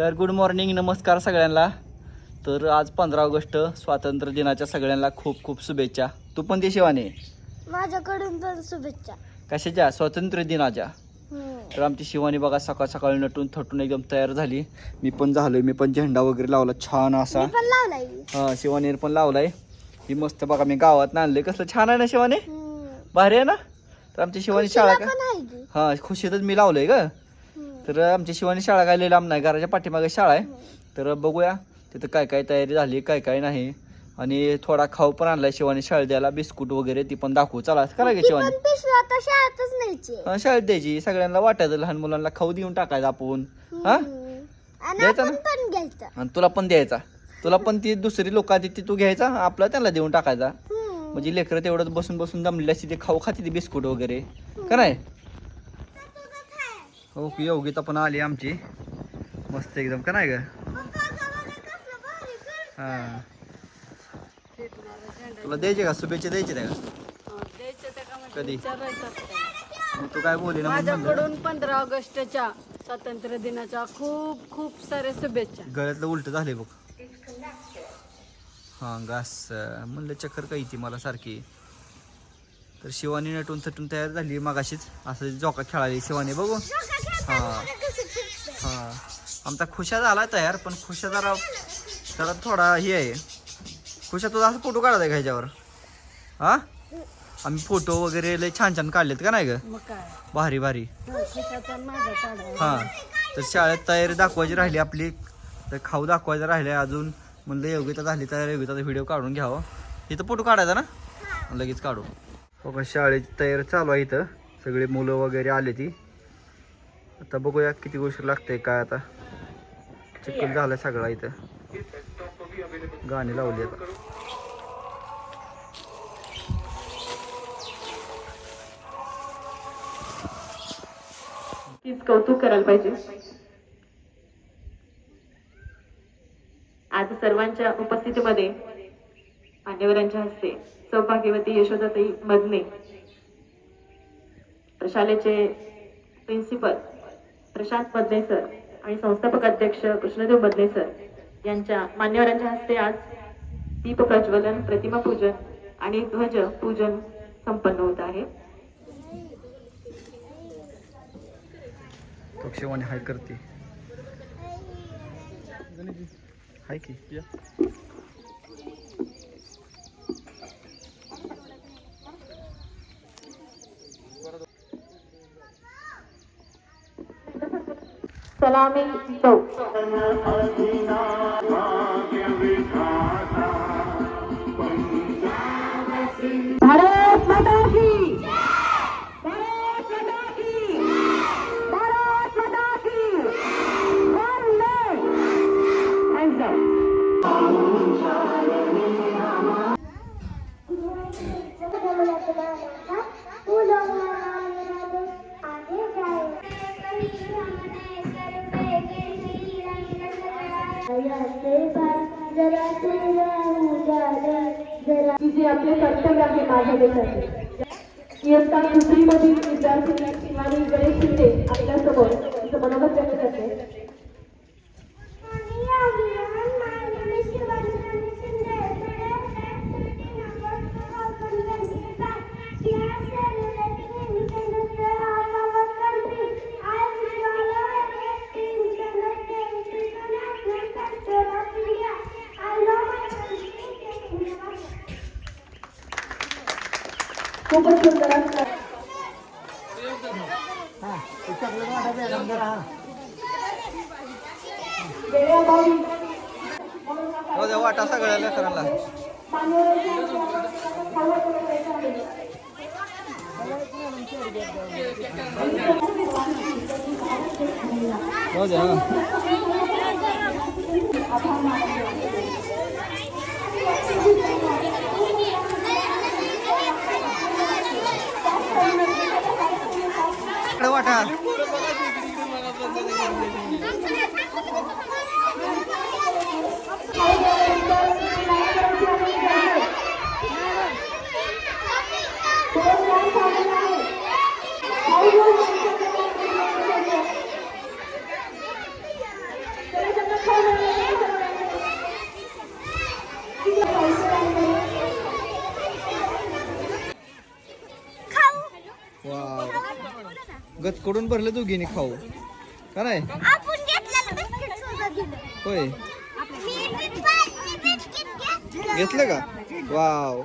तर good morning नमस्कार सगळ्यांना. तर आज पंधरा ऑगस्ट स्वातंत्र्य दिनाच्या सगळ्यांना खूप खूप शुभेच्छा. तू पण दे शिवाने. माझ्याकडून पण शुभेच्छा. कशाच्या? स्वातंत्र्य दिनाच्या. हम्म. तर आमची शिवानी बघा सकाळ सकाळी नटून थटून एकदम तयार झाली. मी पण झालोय मी पण झेंडा वगैरे लावला छान असा. हा शिवानीर पण लावलाय. ही मस्त बघा मी गावात आणलंय. कसलं छान आहे ना शिवानी? हम्म. भारी आहे ना? तर आमची शिवानी शाळा का? हा खुशीतच मी लावलंय का हम्म. तर आमची शिवानी शाळा काय लांब नाही घराच्या पाठीमागे शाळा आहे. तर बघूया तिथं काय काय तयारी झाली काय काय नाही. आणि थोडा खाऊ पण आणलाय शिवानी शाळेत द्यायला बिस्कुट वगैरे ती पण दाखवू. चला करा गे शिवानी. शाळेतच न्यायची. हा, शाळेत द्यायची. सगळ्यांना वाटायचं लहान मुलांना खाऊ देऊन टाकायचं आपण. हा. आणि द्यायचं आपण ना? पण घ्यायचं. आणि तुला पण द्यायचा. तुला पण ती दुसरी लोक आधी ती तू घ्यायचा आपला त्यांना देऊन टाकायचा. हम्म. म्हणजे लेकरं तेवढंच बसून बसून जमलेली असते ते खाऊ खाते ती बिस्कुट वगैरे. का नाही? हो योगिता पण आली आमची. मस्त एकदम का नाही ग? हा. तुला द्यायचे का? शुभेच्छा द्यायचे त्या का? कधी? तू काय बोली ना. माझ्याकडून पंधरा ऑगस्टच्या स्वातंत्र्य दिनाच्या खूप खूप साऱ्या शुभेच्छा. गळ्यातलं उलट झाले बघ. हा घास म्हणलं चक्कर काही ती मला सारखी. तर शिवानी नटून थटून तयार झाली मगाशीच. असं जोका खेळाली शिवानी बघू. हा. हा. आमचा खुशा झाला तयार पण खुशा जरा जरा थोडा हे आहे. खुशा तुझा असं फोटो काढायचा का ह्याच्यावर? हा? आम्ही फोटो वगैरे लय छान छान काढलेत का नाही ग? भारी भारी. हो, हा. तर शाळेत तयारी दाखवायची राहिली आपली. तर खाऊ दाखवायचं राहिले अजून. म्हणलं योग्यता झाली तर योग्यताचा व्हिडिओ काढून घ्यावं. इथं फोटो काढायचा ना? लगेच काढू. बघा शाळेची तयारी चालू आहे इथं. सगळे मुलं वगैरे आले ती. आता बघूया किती गोष्ट लागते काय आता. चिखल झालं सगळा इथं. गाणी लावली आता. कौतुक करायला पाहिजे. आज सर्वांच्या उपस्थितीमध्ये मान्यवरांच्या हस्ते सौभाग्यवती यशोदाताई मदने शाळेचे प्रिन्सिपल प्रशांत मदने सर आणि संस्थापक अध्यक्ष कृष्णदेव मदने सर यांच्या मान्यवरांच्या हस्ते आज दीप प्रज्वलन प्रतिमा पूजन आणि ध्वज पूजन संपन्न होत आहे. हाय करते. हाय की? सलामी चौक भारत माता की भारत माता की भारत माता की वंदे Hands जी आपले कर्तव्य आहे माझ्या देशाचे. इयत्ता दुसरीमधील विद्यार्थिनी शिवानी गणेश शिंदे आपल्यासमोर खूपच सुंदर असतात वेळेअभावी हो द्या वाटा सगळ्या लेकरांना हो द्या Thank you. गचकडून भरलं दोघीने खाऊ. का नाही? आपण घेतलेलं बिस्किट सुद्धा दिलं. होय. मी बिस्किट घेतलं. घेतलं का? वाव.